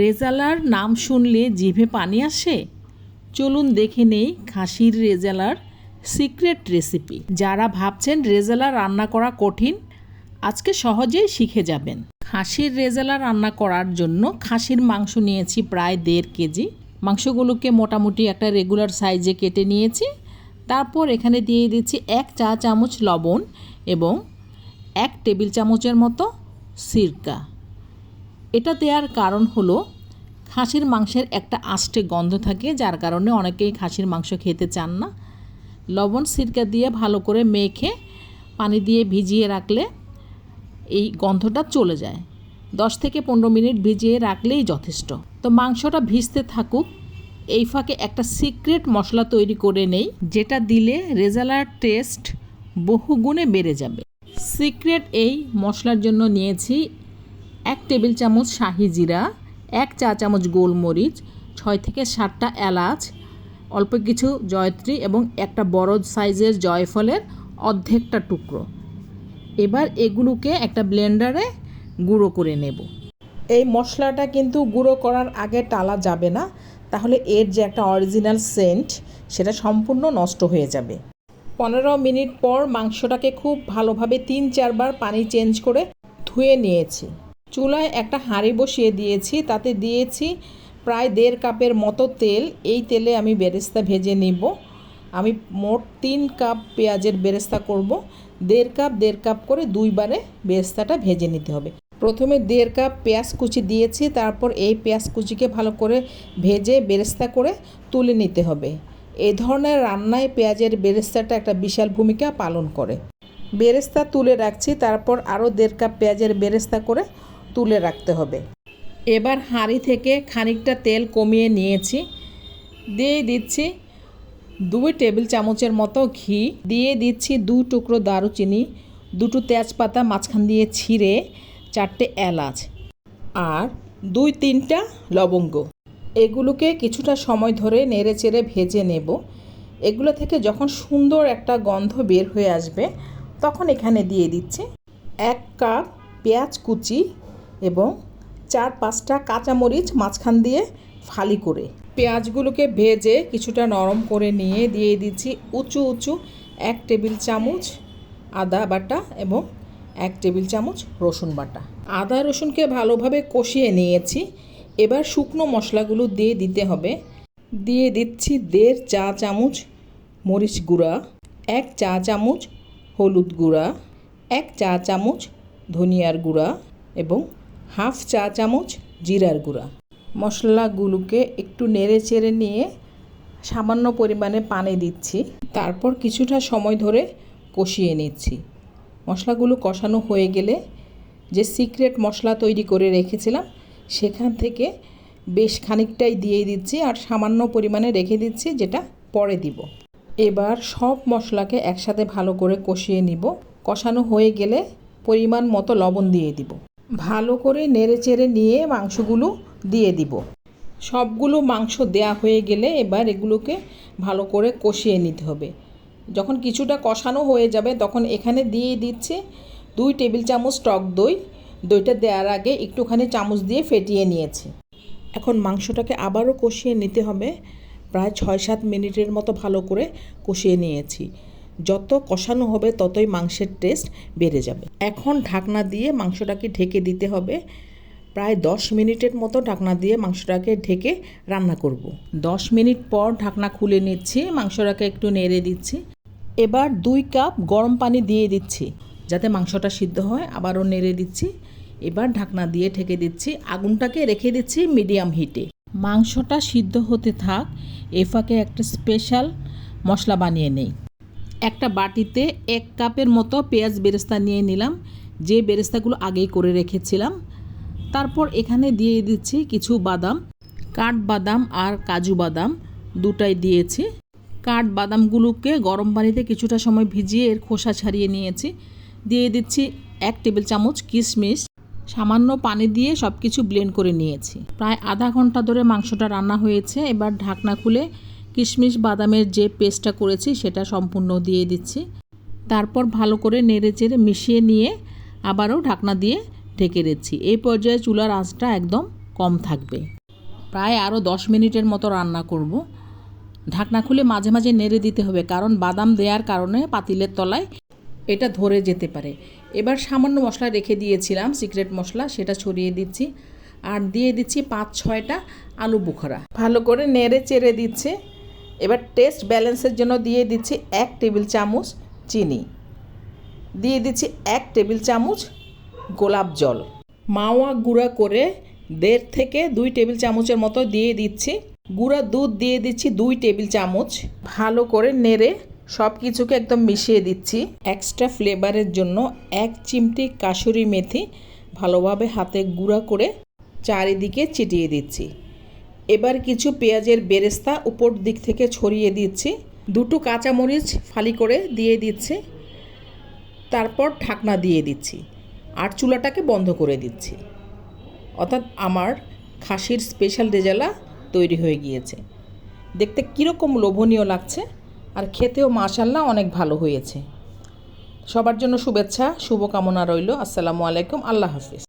রেজালার নাম শুনলে জিভে পানি আসে? চলুন দেখে নেই খাসির রেজালার সিক্রেট রেসিপি। যারা ভাবছেন রেজালা রান্না করা কঠিন, আজকে সহজেই শিখে যাবেন। খাসির রেজালা রান্না করার জন্য খাসির মাংস নিয়েছি প্রায় দেড় কেজি। মাংসগুলোকে মোটামুটি একটা রেগুলার সাইজে কেটে নিয়েছি। তারপর এখানে দিয়ে দিচ্ছি এক চা চামচ লবণ এবং এক টেবিল চামচের মতো সিরকা। এটা দেওয়ার কারণ হলো খাসির মাংসের একটা আষ্টে গন্ধ থাকে, যার কারণে অনেকেই খাসির মাংস খেতে চান না। লবণ সিরকা দিয়ে ভালো করে মেখে পানি দিয়ে ভিজিয়ে রাখলে এই গন্ধটা চলে যায়। দশ থেকে পনেরো মিনিট ভিজিয়ে রাখলেই যথেষ্ট। তো মাংসটা ভিজতে থাকুক, এই ফাঁকে একটা সিক্রেট মশলা তৈরি করে নেই, যেটা দিলে রেজালার টেস্ট বহু গুণে বেড়ে যাবে। সিক্রেট এই মশলার জন্য নিয়েছি এক টেবিল চামচ শাহি জিরা, এক চা চামচ গোলমরিচ, ছয় থেকে সাতটা এলাচ, অল্প কিছু জয়ত্রী এবং একটা বড় সাইজের জয়ফলের অর্ধেকটা টুকরো। এবার এগুলোকে একটা ব্লেন্ডারে গুঁড়ো করে নেব। এই মশলাটা কিন্তু গুঁড়ো করার আগে টালা যাবে না, তাহলে এর যে একটা অরিজিনাল সেন্ট, সেটা সম্পূর্ণ নষ্ট হয়ে যাবে। পনেরো মিনিট পর মাংসটাকে খুব ভালোভাবে তিন চারবার পানি চেঞ্জ করে ধুয়ে নিয়েছি। চুলায় একটা হাঁড়ি বসিয়ে দিয়েছি, তাতে দিয়েছি প্রায় দেড় কাপের মতো তেল। এই তেলে আমি বেরেস্তা ভেজে নিব। আমি মোট তিন কাপ পেঁয়াজের বেরেস্তা করব। দেড় কাপ দেড় কাপ করে দুইবারে বেরেস্তাটা ভেজে নিতে হবে। প্রথমে দেড় কাপ পেঁয়াজ কুচি দিয়েছি, তারপর এই পেঁয়াজ কুচিকে ভালো করে ভেজে বেরেস্তা করে তুলে নিতে হবে। এই ধরনের রান্নায় পেঁয়াজের বেরেস্তাটা একটা বিশাল ভূমিকা পালন করে। বেরেস্তা তুলে রাখছি, তারপর আরও দেড় কাপ পেঁয়াজের বেরেস্তা করে তুলে রাখতে হবে। এবার হাঁড়ি থেকে খানিকটা তেল কমিয়ে নিয়েছি। দিয়ে দিচ্ছি দুই টেবিল চামচের মতো ঘি। দিয়ে দিচ্ছি দু টুকরো দারুচিনি, দুটো তেজপাতা, মাঝখান দিয়ে ছিঁড়ে চারটে এলাচ আর দুই তিনটা লবঙ্গ। এগুলোকে কিছুটা সময় ধরে নেড়ে চেড়ে ভেজে নেব। এগুলো থেকে যখন সুন্দর একটা গন্ধ বের হয়ে আসবে, তখন এখানে দিয়ে দিচ্ছি এক কাপ পেঁয়াজ কুচি এবং চার পাঁচটা কাঁচামরিচ মাঝখান দিয়ে ফালি করে। পেঁয়াজগুলোকে ভেজে কিছুটা নরম করে নিয়ে দিয়ে দিচ্ছি উঁচু উঁচু এক টেবিল চামচ আদা বাটা এবং এক টেবিল চামচ রসুন বাটা। আদা রসুনকে ভালোভাবে কষিয়ে নিয়েছি। এবার শুকনো মশলাগুলো দিয়ে দিতে হবে। দিয়ে দিচ্ছি দেড় চা চামচ মরিচ গুঁড়া, এক চা চামচ হলুদ গুঁড়া, এক চা চামচ ধনিয়ার গুঁড়া এবং হাফ চা চামচ জিরার গুঁড়া। মশলাগুলোকে একটু নেড়ে চেড়ে নিয়ে সামান্য পরিমাণে পানি দিচ্ছি। তারপর কিছুটা সময় ধরে কষিয়ে নিচ্ছি। মশলাগুলো কষানো হয়ে গেলে যে সিক্রেট মশলা তৈরি করে রেখেছিলাম, সেখান থেকে বেশ খানিকটাই দিয়ে দিচ্ছি আর সামান্য পরিমাণে রেখে দিচ্ছি, যেটা পরে দিব। এবার সব মশলাকে একসাথে ভালো করে কষিয়ে নিব। কষানো হয়ে গেলে পরিমাণ মতো লবণ দিয়ে দিব। ভালো করে নেড়ে চেড়ে নিয়ে মাংসগুলো দিয়ে দিব। সবগুলো মাংস দেয়া হয়ে গেলে এবার এগুলোকে ভালো করে কষিয়ে নিতে হবে। যখন কিছুটা কষানো হয়ে যাবে, তখন এখানে দিয়ে দিচ্ছে দুই টেবিল চামচ টক দই। দইটা দেওয়ার আগে একটুখানি চামচ দিয়ে ফেটিয়ে নিয়েছি। এখন মাংসটাকে আবারও কষিয়ে নিতে হবে। প্রায় ছয় সাত মিনিটের মতো ভালো করে কষিয়ে নিয়েছি। যত কষানো হবে ততই মাংসের টেস্ট বেড়ে যাবে। এখন ঢাকনা দিয়ে মাংসটাকে ঢেকে দিতে হবে। প্রায় দশ মিনিটের মতো ঢাকনা দিয়ে মাংসটাকে ঢেকে রান্না করব। দশ মিনিট পর ঢাকনা খুলে নিচ্ছি, মাংসটাকে একটু নেড়ে দিচ্ছি। এবার দুই কাপ গরম পানি দিয়ে দিচ্ছি, যাতে মাংসটা সিদ্ধ হয়, আবারও নেড়ে দিচ্ছি। এবার ঢাকনা দিয়ে ঢেকে দিচ্ছি, আগুনটাকে রেখে দিচ্ছি মিডিয়াম হিটে। মাংসটা সিদ্ধ হতে থাক এ একটা স্পেশাল মশলা বানিয়ে নেই। একটা বাটিতে এক কাপের মতো পেঁয়াজ বেরেস্তা নিয়ে নিলাম। যে বেরেস্তাগুলো আগেই করে রেখেছিলাম। তারপর এখানে দিয়ে দিচ্ছি কিছু বাদাম, কাঠবাদাম আর কাজু বাদাম দুটাই দিয়েছি। কাঠবাদামগুলোকে গরম পানিতে কিছুটা সময় ভিজিয়ে এর খোসা ছাড়িয়ে নিয়েছি। দিয়ে দিচ্ছি এক টেবিল চামচ কিশমিশ। সামান্য পানি দিয়ে সব কিছু ব্লেন্ড করে নিয়েছি। প্রায় আধা ঘণ্টা ধরে মাংসটা রান্না হয়েছে। এবার ঢাকনা খুলে কিশমিশ বাদামের যে পেস্টটা করেছি সেটা সম্পূর্ণ দিয়ে দিচ্ছি। তারপর ভালো করে নেড়ে চেড়ে মিশিয়ে নিয়ে আবারও ঢাকনা দিয়ে ঢেকে দিচ্ছি। এই পর্যায়ে চুলার আঁচটা একদম কম থাকবে। প্রায় আরও দশ মিনিটের মতো রান্না করব। ঢাকনা খুলে মাঝে মাঝে নেড়ে দিতে হবে, কারণ বাদাম দেওয়ার কারণে পাতিলের তলায় এটা ধরে যেতে পারে। এবার সামান্য মশলা রেখে দিয়েছিলাম, সিক্রেট মশলা, সেটা ছড়িয়ে দিচ্ছি। আর দিয়ে দিচ্ছি পাঁচ ছয়টা আলু বুখারা। ভালো করে নেড়ে চেড়ে দিচ্ছে। এবার টেস্ট ব্যালেন্সের জন্য দিয়ে দিচ্ছি এক টেবিল চামচ চিনি। দিয়ে দিচ্ছি এক টেবিল চামচ গোলাপ জল। মাওয়া গুঁড়া করে দেড় থেকে দুই টেবিল চামচের মতো দিয়ে দিচ্ছি। গুঁড়া দুধ দিয়ে দিচ্ছি দুই টেবিল চামচ। ভালো করে নেড়ে সব কিছুকে একদম মিশিয়ে দিচ্ছি। এক্সট্রা ফ্লেভারের জন্য এক চিমটি কাসুরি মেথি ভালোভাবে হাতে গুঁড়া করে চারিদিকে ছিটিয়ে দিচ্ছি। এবার কিছু পেঁয়াজের বেরেস্তা উপর দিক থেকে ছড়িয়ে দিচ্ছি। দুটো কাঁচামরিচ ফালি করে দিয়ে দিচ্ছি। তারপর ঢাকনা দিয়ে দিচ্ছি আর চুলাটাকে বন্ধ করে দিচ্ছি। অর্থাৎ আমার খাসির স্পেশাল রেজালা তৈরি হয়ে গিয়েছে। দেখতে কীরকম লোভনীয় লাগছে আর খেতেও মাশাল্লাহ অনেক ভালো হয়েছে। সবার জন্য শুভেচ্ছা, শুভকামনা রইল। আসসালামু আলাইকুম, আল্লাহ হাফিজ।